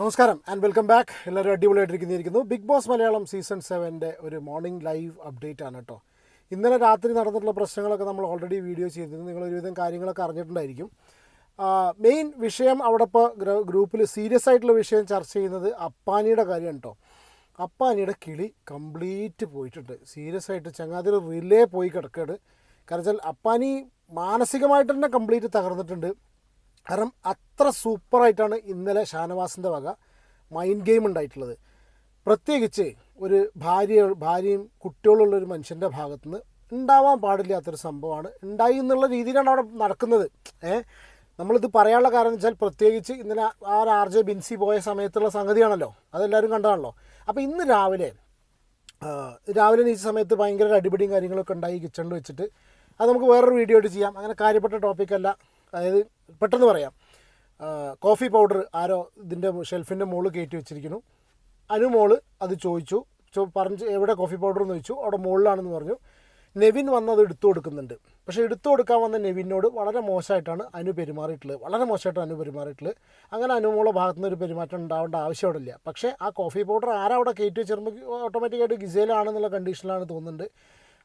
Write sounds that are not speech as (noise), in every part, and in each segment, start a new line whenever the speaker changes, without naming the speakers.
നമസ്കാരം and welcome back എല്ലാവരും അടിപൊളിയായിട്ടിരിക്കുന്നിരിക്കുന്നു. ബിഗ് ബോസ് മലയാളം സീസൺ സെവന്റെ ഒരു മോർണിംഗ് ലൈവ് അപ്ഡേറ്റ് ആണ് കേട്ടോ ഇന്നലെ രാത്രി നടന്നിട്ടുള്ള പ്രശ്നങ്ങളൊക്കെ നമ്മൾ ഓൾറെഡി വീഡിയോ ചെയ്തിരുന്നു. നിങ്ങൾ ഒരുവിധം കാര്യങ്ങളൊക്കെ അറിഞ്ഞിട്ടുണ്ടായിരിക്കും. മെയിൻ വിഷയം അവിടെ ഇപ്പോൾ ഗ്രൂപ്പിൽ സീരിയസ് ആയിട്ടുള്ള വിഷയം ചർച്ച ചെയ്യുന്നത് അപ്പാനിയുടെ കാര്യമാണ് കേട്ടോ അപ്പാനിയുടെ കിളി കംപ്ലീറ്റ് പോയിട്ടുണ്ട്. സീരിയസ് ആയിട്ട് ചങ്ങാതിൽ റിലേ പോയി കിടക്കുകയാണ് കാരണം വെച്ചാൽ അപ്പാനി മാനസികമായിട്ട് തന്നെ കംപ്ലീറ്റ് തകർന്നിട്ടുണ്ട്. കാരണം അത്ര സൂപ്പറായിട്ടാണ് ഇന്നലെ ഷാനവാസിന്റെ വക മൈൻഡ് ഗെയിം ഉണ്ടായിട്ടുള്ളത്. പ്രത്യേകിച്ച് ഒരു ഭാര്യ ഭാര്യയും കുട്ടികളുള്ള ഒരു മനുഷ്യന്റെ ഭാഗത്തുനിന്ന് ഉണ്ടാവാൻ പാടില്ലാത്തൊരു സംഭവമാണ് ഉണ്ടായി എന്നുള്ള രീതിയിലാണ് അവിടെ നടക്കുന്നത്. ഏഹ് നമ്മളിത് പറയാനുള്ള കാരണം വെച്ചാൽ പ്രത്യേകിച്ച് ഇന്നലെ ആ ഒരു ആർ ജെ ബിൻസി പോയ സമയത്തുള്ള സംഗതിയാണല്ലോ. അതെല്ലാവരും കണ്ടതാണല്ലോ. അപ്പോൾ ഇന്ന് രാവിലെ രാവിലെ ഈ സമയത്ത് ഭയങ്കര അടിപിടിയും കാര്യങ്ങളൊക്കെ ഉണ്ടായി കിച്ചണിൽ വെച്ചിട്ട് അത് നമുക്ക് വേറൊരു വീഡിയോ ആയിട്ട് ചെയ്യാം. അങ്ങനെ കാര്യപ്പെട്ട ടോപ്പിക്കല്ല അതായത് പെട്ടെന്ന് പറയാം. കോഫി പൗഡർ ആരോ ഇതിന്റെ ഷെൽഫിന്റെ മുകളിൽ കയറ്റി വെച്ചിരിക്കുന്നു. അനുമോൾ അത് ചോദിച്ചു. ചോ പറഞ്ഞ് എവിടെ കോഫി പൗഡർ എന്ന് ചോദിച്ചു. അവിടെ മുകളിലാണെന്ന് പറഞ്ഞു. നെവിൻ വന്ന് അത് എടുത്തു കൊടുക്കുന്നുണ്ട്. പക്ഷേ എടുത്തു കൊടുക്കാൻ വന്ന നെവിനോട് വളരെ മോശമായിട്ടാണ് അനു പെരുമാറിയിട്ടുള്ളത്. വളരെ മോശമായിട്ടാണ് അനു പെരുമാറിയിട്ടുള്ളത്. അങ്ങനെ അനുമോളെ ഭാഗത്തുനിന്ന് ഒരു പെരുമാറ്റം ഉണ്ടാവേണ്ട ആവശ്യമില്ല. പക്ഷേ ആ കോഫി പൗഡർ ആരാ അവിടെ കയറ്റി വെച്ചിരുമ്പോൾ ഓട്ടോമാറ്റിക്കായിട്ട് ഗിസേലാണെന്നുള്ള കണ്ടീഷനിലാണ് തോന്നുന്നുണ്ട്.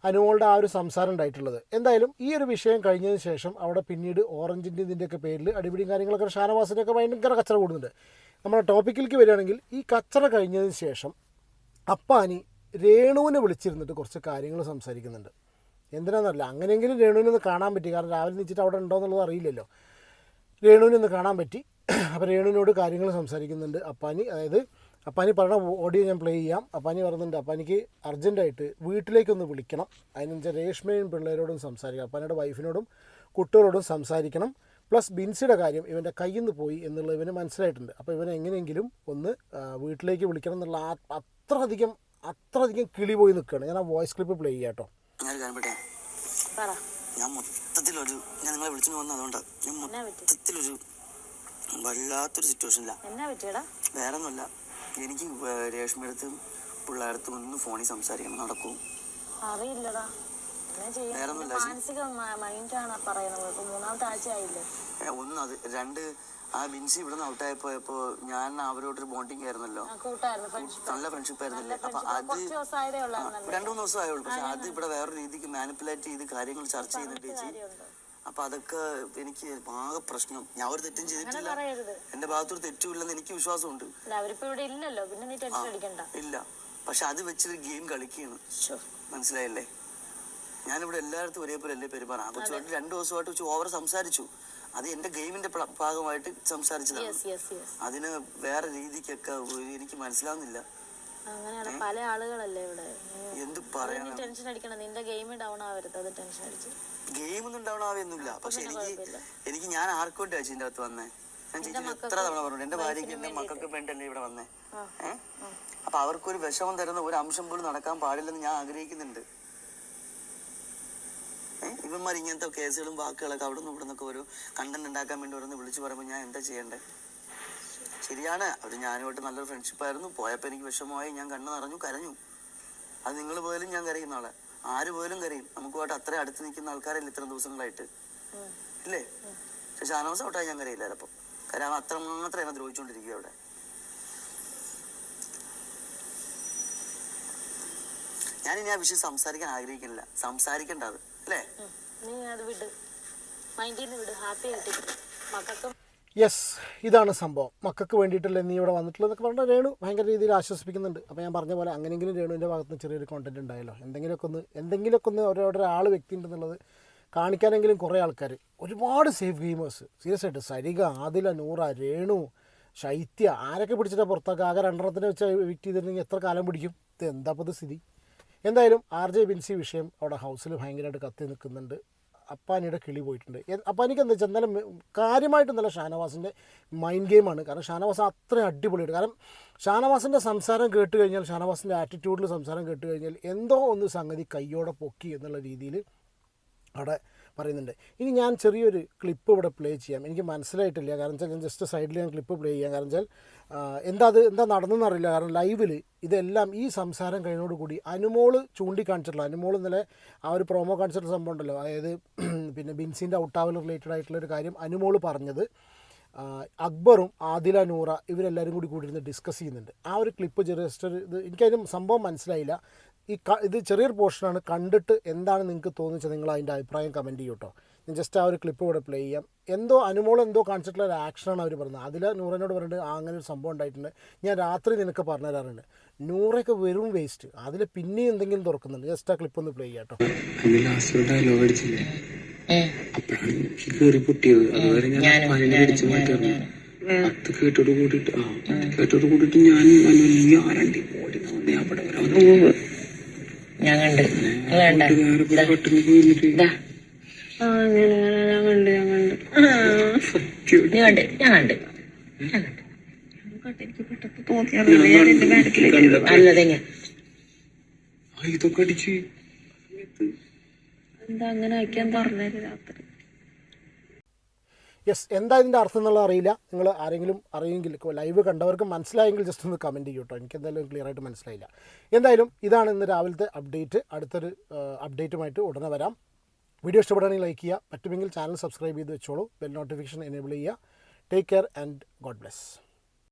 അനുമോളുടെ ആ ഒരു സംസാരം ഉണ്ടായിട്ടുള്ളത്. എന്തായാലും ഈ ഒരു വിഷയം കഴിഞ്ഞതിന് ശേഷം അവിടെ പിന്നീട് ഓറഞ്ചിന്റെ ഇതിന്റെയൊക്കെ പേരിൽ അടിപിടിയും കാര്യങ്ങളൊക്കെ ഷാനവാസിന്റെയൊക്കെ ഭയങ്കര കച്ചറ കൂടുന്നുണ്ട്. നമ്മുടെ ടോപ്പിക്കിലേക്ക് വരികയാണെങ്കിൽ ഈ കച്ചറ കഴിഞ്ഞതിന് ശേഷം അപ്പാനി രേണുവിനെ വിളിച്ചിരുന്നിട്ട് കുറച്ച് കാര്യങ്ങൾ സംസാരിക്കുന്നുണ്ട്. എന്തിനാണെന്നറിയില്ല അങ്ങനെയെങ്കിലും രേണുവിനെ ഒന്ന് കാണാൻ പറ്റി. കാരണം രാവിലെ നിന്നിട്ട് അവിടെ ഉണ്ടോ എന്നുള്ളത് അറിയില്ലല്ലോ. രേണുവിനെ ഒന്ന് കാണാൻ പറ്റി. അപ്പോൾ രേണുവിനോട് കാര്യങ്ങൾ സംസാരിക്കുന്നുണ്ട് അപ്പാനി. അതായത് അപ്പാനി പറഞ്ഞ ഓഡിയോ ഞാൻ പ്ലേ ചെയ്യാം. അപ്പാനി പറയുന്നുണ്ട് അപ്പാനിക്ക് അർജന്റായിട്ട് വീട്ടിലേക്കൊന്ന് വിളിക്കണം. അതിനെന്നുവെച്ചാൽ രേഷ്മയും പിള്ളേരോടും സംസാരിക്കണം. അപ്പാനിയുടെ വൈഫിനോടും കുട്ടികളോടും സംസാരിക്കണം. പ്ലസ് ബിൻസിയുടെ കാര്യം ഇവന്റെ കയ്യിൽ നിന്ന് പോയി എന്നുള്ളത് ഇവന് മനസ്സിലായിട്ടുണ്ട്. അപ്പോൾ ഇവനെ എങ്ങനെയെങ്കിലും ഒന്ന് വീട്ടിലേക്ക് വിളിക്കണം എന്നുള്ള ആ അത്ര അധികം കിളി പോയി നിൽക്കുകയാണ്. ഞാൻ ആ വോയിസ് ക്ലിപ്പ് പ്ലേ ചെയ്യാം കേട്ടോ.
ഞാൻ മൊത്തത്തിലൊരു ഞാൻ നിങ്ങളെ വിളിച്ചു വന്നത് അതുകൊണ്ട്. ഞാൻ? മൊത്തത്തിലൊരു വല്ലാത്തൊരു സിറ്റുവേഷനില്ല വേറെ ഒന്നുമല്ല എനിക്ക് രേഷ്മയടുത്തും പിള്ളേരടുത്തും ഒന്ന് ഫോണിൽ സംസാരിക്കണം നടക്കും.
അറിയില്ലടാ. മാനസിക മൈൻഡാണ് പറയുന്നത്. ഇപ്പൊ മൂന്നാമത്തെ ആഴ്ച ആയില്ലേ
ഒന്ന് അത് രണ്ട് ആ ബിൻസി ഇവിടെ നിന്ന് ഔട്ടായി പോയപ്പോ ഞാൻ അവരോടൊരു ബോണ്ടിങ് ആയിരുന്നല്ലോ. നല്ല ഫ്രണ്ട്ഷിപ്പ് ആയിരുന്നല്ലേ? അപ്പൊ അത് രണ്ടു മൂന്ന് ദിവസം ആയുള്ളൂ പക്ഷെ അത് ഇവിടെ വേറെ രീതിക്ക് മാനിപ്പുലേറ്റ് ചെയ്ത് കാര്യങ്ങൾ ചർച്ച ചെയ്യുന്നുണ്ട് ചേച്ചി. അപ്പൊ അതൊക്കെ എനിക്ക് ആകെ പ്രശ്നം. ഞാൻ ഒരു തെറ്റും ചെയ്തിട്ടില്ല.
പറയരുത്.
എന്റെ ഭാഗത്തൊരു തെറ്റുമില്ലെന്ന് എനിക്ക് വിശ്വാസമുണ്ട്.
അല്ല അവരിപ്പോ ഇവിടെ ഇല്ലല്ലോ. പിന്നെ നീ ടെൻഷൻ അടിക്കണ്ട.
ഇല്ല. പക്ഷെ അത് വെച്ചൊരു ഗെയിം കളിക്കുകയാണ്.
ശ്ശോ.
മനസ്സിലായില്ലേ? ഞാനിവിടെ എല്ലായിടത്തും ഒരേപോലെ അല്ലേ പെരുമാറാം? ആ കൊച്ചുമായിട്ട് രണ്ടു ദിവസമായിട്ട് വെച്ച് ഓവർ സംസാരിച്ചു. അത് എന്റെ ഗെയിമിന്റെ പ്ല- ഭാഗമായിട്ട് സംസാരിച്ചതാണ്.
യെസ് യെസ് യെസ്
അതിന് വേറെ രീതിക്കൊക്കെ ഒരു- എനിക്ക് മനസ്സിലാവുന്നില്ല.
അങ്ങനെയാണ്. പല ആളുകളല്ലേ ഇവിടെ?
എന്ത് പറയാൻ
ടെൻഷൻ അടിക്കണം നിന്റെ ഗെയിം ഡൗൺ ആവരുത്. അത് ടെൻഷൻ അടിച്ച്.
ഗെയിം ഒന്നും ഡൗൺ ആവുന്നില്ല
പക്ഷെ
എനിക്ക് എനിക്ക് ഞാൻ ആർക്കും വേണ്ടി അകത്ത് വന്നേ? ഞാൻ ചേച്ചി എത്ര തവണ പറഞ്ഞു എന്റെ ഭാര്യയ്ക്ക് എന്റെ മക്കൾക്ക് വേണ്ടല്ലേ ഇവിടെ വന്നേ?
അപ്പൊ
ഏഹ് അപ്പൊ അവർക്കൊരു വിഷമം തരുന്ന ഒരു അംശം പോലും നടക്കാൻ പാടില്ലെന്ന് ഞാൻ ആഗ്രഹിക്കുന്നുണ്ട്. ഇവന്മാർ ഇങ്ങനത്തെ കേസുകളും വാക്കുകളൊക്കെ അവിടെ നിന്ന് ഇവിടെ നിന്നൊക്കെ ഒരു കണ്ടന്റ് ഉണ്ടാക്കാൻ വേണ്ടി ഓരോന്ന് വിളിച്ചു പറയുമ്പോൾ ഞാൻ എന്താ ചെയ്യണ്ടേ? ശരിയാണ്. അവർ ഞാനുമായിട്ട് നല്ലൊരു ഫ്രണ്ട്ഷിപ്പായിരുന്നു പോയപ്പോൾ എനിക്ക് വിഷമമായി. ഞാൻ കണ്ണു നിറഞ്ഞു കരഞ്ഞു. അത് നിങ്ങൾ പോയാലും ഞാൻ കരയുന്ന ആളെ. ആര് പോലും കരയും. നമുക്കുമായിട്ട് അത്രയും അടുത്ത് നിൽക്കുന്ന ആൾക്കാരല്ല ഇത്ര ദിവസങ്ങളായിട്ട്? ഇല്ലേ? പക്ഷെ ഷാനവാസ് ഔട്ടായി ഞാൻ കരയില്ല ചിലപ്പോൾ കാരണം അവൻ അത്രമാത്രം എന്നെ ദ്രോഹിച്ചുകൊണ്ടിരിക്കുക അവിടെ. ഞാൻ ഇനി ആ വിഷയം സംസാരിക്കാൻ ആഗ്രഹിക്കുന്നില്ല. സംസാരിക്കേണ്ട അത്. അല്ലേ.
നീ അത് വിട്. മൈൻഡിൽ വിട്. ഹാപ്പി ആയിട്ട് മക്കൾക്കും
യെസ് ഇതാണ് സംഭവം. മക്കൾക്ക് വേണ്ടിയിട്ടല്ലേ നീ ഇവിടെ വന്നിട്ടുള്ളത് എന്നൊക്കെ പറഞ്ഞാൽ രേണു ഭയങ്കര രീതിയിൽ ആശ്വസിപ്പിക്കുന്നുണ്ട്. അപ്പോൾ ഞാൻ പറഞ്ഞ പോലെ അങ്ങനെയെങ്കിലും രേണുവിന്റെ ഭാഗത്ത് ചെറിയൊരു കോണ്ടന്റ് ഉണ്ടായല്ലോ. എന്തെങ്കിലുമൊക്കെ ഒന്ന് എന്തെങ്കിലുമൊക്കെ ഒന്ന് ആൾ വ്യക്തി ഉണ്ടെന്നുള്ളത് കാണിക്കാനെങ്കിലും കുറേ ആൾക്കാർ ഒരുപാട് സേഫ് ഗെയിമേഴ്സ് സീരിയസ് ആയിട്ട് സരിക ആദില നൂറ രേണു ശൈത്യ ആരൊക്കെ പിടിച്ചിട്ടാണ് പുറത്താക്കുക ആകെ രണ്ടെണ്ണത്തിനെ വെച്ച് വിക്റ്റ് ചെയ്തിരുന്നെങ്കിൽ എത്ര കാലം പിടിക്കും? ഇത് എന്താ സ്ഥിതി? എന്തായാലും ആർ ജെ ബിൻസി വിഷയം അവിടെ ഹൗസിൽ ഭയങ്കരമായിട്ട് കത്തി നിൽക്കുന്നുണ്ട്. അപ്പാനിയുടെ കിളി പോയിട്ടുണ്ട്. അപ്പാനിക്ക് എന്താ വെച്ചാൽ എന്നാലും കാര്യമായിട്ട് നല്ല ഷാനവാസിന്റെ മൈൻഡ് ഗെയിമാണ് കാരണം ഷാനവാസ് അത്രയും അടിപൊളിയായിട്ട് കാരണം ഷാനവാസിന്റെ സംസാരം കേട്ട് കഴിഞ്ഞാൽ ഷാനവാസിന്റെ ആറ്റിറ്റ്യൂഡിൽ സംസാരം കേട്ട് കഴിഞ്ഞാൽ എന്തോ ഒന്ന് സംഗതി കയ്യോടെ പൊക്കി എന്നുള്ള രീതിയിൽ അവിടെ പറയുന്നുണ്ട്. ഇനി ഞാൻ ചെറിയൊരു ക്ലിപ്പ് ഇവിടെ പ്ലേ ചെയ്യാം. എനിക്ക് മനസ്സിലായിട്ടില്ല. കാരണം വെച്ചാൽ ഞാൻ ജസ്റ്റ് സൈഡിൽ ഞാൻ ക്ലിപ്പ് പ്ലേ ചെയ്യാം. കാരണം വെച്ചാൽ എന്താ അത് എന്താ നടന്നെന്ന് അറിയില്ല. കാരണം ലൈവിൽ ഇതെല്ലാം ഈ സംസാരം കഴിഞ്ഞോടുകൂടി അനുമോൾ ചൂണ്ടിക്കാണിച്ചിട്ടുള്ള അനുമോൾ ഇന്നലെ ആ ഒരു പ്രൊമോ കാണിച്ചിട്ടുള്ള സംഭവം ഉണ്ടല്ലോ. അതായത് (clears throat) പിന്നെ ബിൻസിന്റെ ഔട്ടാവൽ റിലേറ്റഡ് ആയിട്ടുള്ള ഒരു കാര്യം അനുമോൾ പറഞ്ഞത്. അക്ബറും ആദില നൂറ ഇവരെല്ലാവരും കൂടി കൂടി ഇരുന്ന് ഡിസ്കസ് ചെയ്യുന്നുണ്ട്. ആ ഒരു ക്ലിപ്പ് ജസ്റ്റ് ഇത് എനിക്കതിന് സംഭവം മനസ്സിലായില്ല. ഈ ക ഇത് ചെറിയൊരു പോർഷനാണ്. കണ്ടിട്ട് എന്താണ് നിങ്ങൾക്ക് തോന്നിച്ചത് നിങ്ങൾ അതിന്റെ അഭിപ്രായം കമന്റ് ചെയ്യൂ കേട്ടോ ഞാൻ ജസ്റ്റ് ആ ഒരു ക്ലിപ്പ് ഇവിടെ പ്ലേ ചെയ്യാം. എന്തോ അനുമോൾ എന്തോ കാണിച്ചിട്ടുള്ള ഒരു ആക്ഷനാണ് അവർ പറഞ്ഞത്. അതിൽ നൂറിനോട് പറഞ്ഞിട്ട് ആ അങ്ങനെ ഒരു സംഭവം ഉണ്ടായിട്ടുണ്ട്. ഞാൻ രാത്രി നിനക്ക് പറഞ്ഞു തരാറുണ്ട്. നൂറൊക്കെ വെറും വേസ്റ്റ് അതിൽ പിന്നെയും എന്തെങ്കിലും തുറക്കുന്നുണ്ട്. ജസ്റ്റ് ആ ക്ലിപ്പ് ഒന്ന് പ്ലേ ചെയ്യാം കേട്ടോ
അത് കേട്ടോട് കൂടിയിട്ട് ആ കേട്ടോട് കൂടിയിട്ട് ഞാൻ വലിയ ആരണ്ടി പോടി അവിടെ
ഞാൻ കണ്ട്. ഞാൻ കണ്ട് ഞാൻ കണ്ട്. നീ കണ്ട് ഞാൻ കണ്ട്. ഞാൻ കണ്ട്. അല്ലതെങ്ങ
ആ ഇതൊക്കെ അടിച്ച്.
എന്താ അങ്ങനെ വയ്ക്കാൻ പറഞ്ഞു രാത്രി.
യെസ് എന്താ ഇതിന്റെ അർത്ഥം എന്നുള്ളത് അറിയില്ല. നിങ്ങൾ ആരെങ്കിലും അറിയെങ്കിൽ ലൈവ് കണ്ടവർക്ക് മനസ്സിലായെങ്കിൽ ജസ്റ്റ് ഒന്ന് കമന്റ് ചെയ്യൂ കേട്ടോ എനിക്ക് എന്തായാലും ക്ലിയർ ആയിട്ട് മനസ്സിലായില്ല. എന്തായാലും ഇതാണ് ഇന്ന് രാവിലത്തെ അപ്ഡേറ്റ് അടുത്തൊരു അപ്ഡേറ്റുമായിട്ട് ഉടനെ വരാം. വീഡിയോ ഇഷ്ടപ്പെടുകയാണെങ്കിൽ ലൈക്ക് ചെയ്യുക. പറ്റുമെങ്കിൽ ചാനൽ സബ്സ്ക്രൈബ് ചെയ്ത് വെച്ചോളൂ. ബെൽ നോട്ടിഫിക്കേഷൻ എനേബിൾ ചെയ്യുക. Take care and God bless